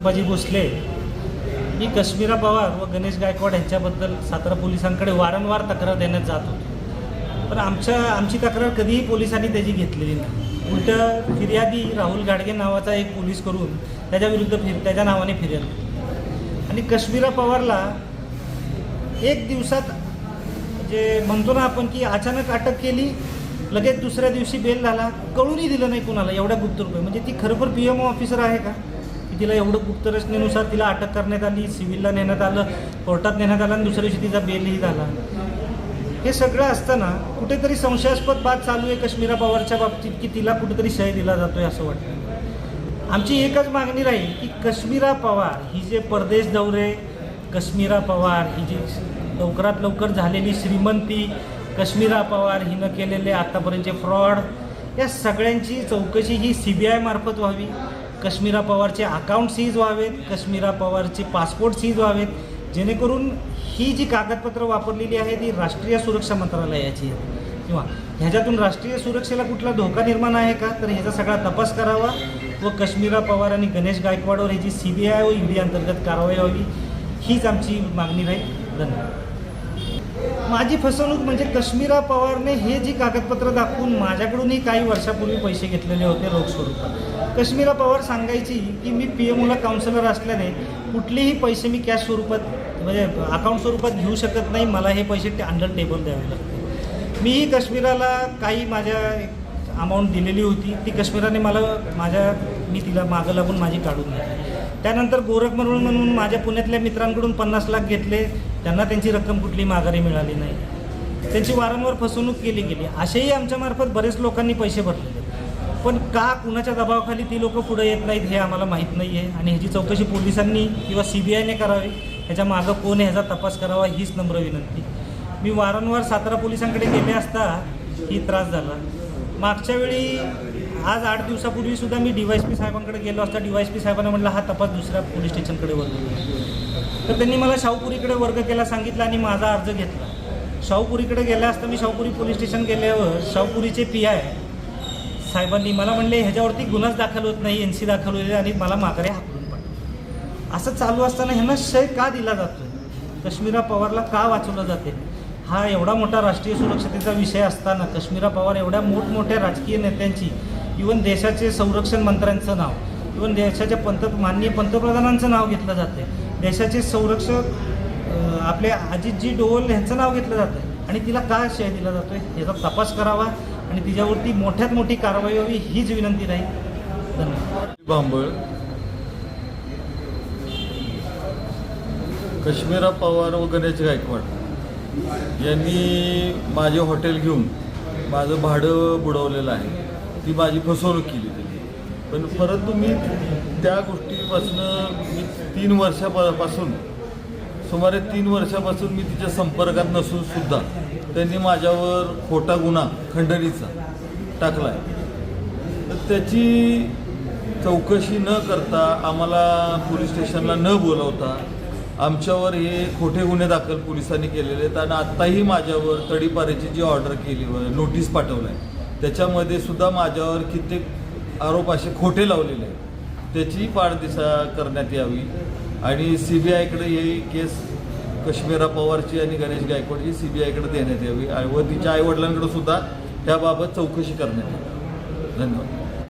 बाजी भोसले मी कश्मीरा पवार व गणेश गायकवाड यांच्याबद्दल सातारा पोलिसांकडे वारंवार तक्रार देण्यात जात होती. पण आमच्या आमची तक्रार कधीही पोलिसांनी त्याची घेतलेली नाही. उलट फिर्यादी राहुल गाडगे नावाचा एक पोलीस करून त्याच्याविरुद्ध फिर त्याच्या नावाने फिर्याद आणि कश्मीरा पवारला एक दिवसात जे म्हणतो ना आपण की अचानक अटक केली लगेच दुसऱ्या दिवशी बेल झाला कळूनही दिलं नाही कुणाला एवढ्या गुप्त रुपये. म्हणजे ती खरोखर पी एम ऑफिसर आहे का? तिला एवढं गुप्तरचनेनुसार तिला अटक करण्यात आली सिव्हिलला नेण्यात आलं कोर्टात नेण्यात आलं आणि दुसऱ्या दिवशी तिचा बेलही झाला. हे सगळं असताना कुठेतरी संशयास्पद बात चालू आहे कश्मीरा पवारच्या बाबतीत की तिला कुठेतरी शय दिला जातोय असं वाटतं. आमची एकच मागणी राहील की कश्मीरा पवार ही जे परदेश दौरे कश्मीरा पवार ही जी लवकरात लवकर झालेली श्रीमंती कश्मीरा पवार हिनं केलेले आत्तापर्यंतचे फ्रॉड या सगळ्यांची चौकशी ही सी बी आय मार्फत व्हावी. कश्मीरा पवारचे अकाउंट सीज व्हावेत कश्मीरा पवारचे पासपोर्ट सीज व्हावेत जेणेकरून ही जी कागदपत्रं वापरलेली आहेत ती राष्ट्रीय सुरक्षा मंत्रालयाची आहे किंवा ह्याच्यातून राष्ट्रीय सुरक्षेला कुठला धोका निर्माण आहे का? तर ह्याचा सगळा तपास करावा व कश्मीरा पवार आणि गणेश गायकवाडवर ह्याची सी बी आय व ईडी अंतर्गत कारवाई व्हावी हीच आमची मागणी राहील. धन्यवाद. माझी फसवणूक म्हणजे कश्मीरा पवारने हे जी कागदपत्र दाखवून माझ्याकडूनही काही वर्षापूर्वी पैसे घेतलेले होते रोख स्वरूपात. कश्मीरा पवार सांगायची की मी पी एम ओला काउन्सिलर असल्याने कुठलेही पैसे मी कॅश स्वरूपात म्हणजे अकाउंट स्वरूपात घेऊ शकत नाही मला हे पैसे अंडर टेबल द्यावे लागते मीही काश्मीराला काही माझ्या अमाऊंट दिलेली होती ती काश्मीराने मला माझ्या मी तिला मागं लागून माझी काढून घेतली. त्यानंतर गोरख म्हणून म्हणून माझ्या पुण्यातल्या मित्रांकडून पन्नास लाख घेतले. त्यांना त्यांची रक्कम कुठली माघारी मिळाली नाही. त्यांची वारंवार फसवणूक केली गेली. असेही आमच्यामार्फत बरेच लोकांनी पैसे भरलेले पण का कुणाच्या दबावाखाली ती लोक पुढे येत नाहीत हे आम्हाला माहीत नाही आहे आणि ह्याची चौकशी पोलिसांनी किंवा सी बी आयने करावी. ह्याच्या मागं कोण आहे ह्याचा तपास करावा हीच नम्र विनंती. मी वारंवार सातारा पोलिसांकडे गेले असता ही त्रास झाला. मागच्या वेळी आज आठ दिवसापूर्वी सुद्धा मी डी वाय पी साहेबांकडे गेलो असता. डी पी साहेबांना म्हटलं हा तपास दुसऱ्या पोलीस स्टेशनकडे वर्ग तर त्यांनी मला शाहूपुरीकडे वर्ग केला सांगितला आणि माझा अर्ज घेतला. शाहूपुरीकडे गेला असता मी शाहूपुरी पोलीस स्टेशन गेल्यावर शाहूपुरीचे पी आय साहेबांनी मला म्हणले ह्याच्यावरती गुन्हाच दाखल होत नाही एन सी दाखल होईल आणि मला माघारी हाकलून पाठवलं असं चालू असताना ह्यांना शय का दिला जातो कश्मीरा पवारला का वाचवलं जाते? हा एवढा मोठा राष्ट्रीय सुरक्षतेचा विषय असताना कश्मीरा पवार एवढ्या मोठमोठ्या राजकीय नेत्यांची इवन देशाचे संरक्षण मंत्र्यांचं नाव इवन देशाच्या पंत माननीय पंतप्रधानांचं नाव घेतलं जाते देशाचे संरक्षक आपले अजितजी डोवल यांचं नाव घेतलं जातं आणि तिला का शय दिला जातोय याचा तपास करावा आणि तिच्यावरती मोठ्यात मोठी कारवाई व्हावी हीच विनंती राहील. धन्यवाद. बांबळ. कश्मीरा पवार व गणेश गायकवाड. यांनी माझे हॉटेल घेऊन माझं भाडं बुडवलेलं आहे. ती माझी फसवणूक केली त्यांनी. पण परंतु मी त्या गोष्टीपासून मी तीन वर्षापासून सुमारे तीन वर्षापासून मी तिच्या संपर्कात नसून सुद्धा त्यांनी माझ्यावर खोटा गुन्हा खंडणीचा टाकला आहे तर त्याची चौकशी न करता आम्हाला पोलीस स्टेशनला न बोलवता आमच्यावर हे खोटे गुन्हे दाखल पोलिसांनी केलेले आहेत आणि आत्ताही माझ्यावर तडीपारीची जी ऑर्डर केली व नोटीस पाठवलं आहे त्याच्यामध्ये सुद्धा माझ्यावर कित्येक आरोप असे खोटे लावलेले आहेत. त्याची पाठदिशा करण्यात यावी. आणि सी बी आयकडे ही केस कश्मीरा पवारची आणि गणेश गायकवाडची सी बी आयकडे देण्यात यावी. आणि व तिच्या आईवडिलांकडे सुद्धा त्याबाबत चौकशी करण्यात यावी. धन्यवाद.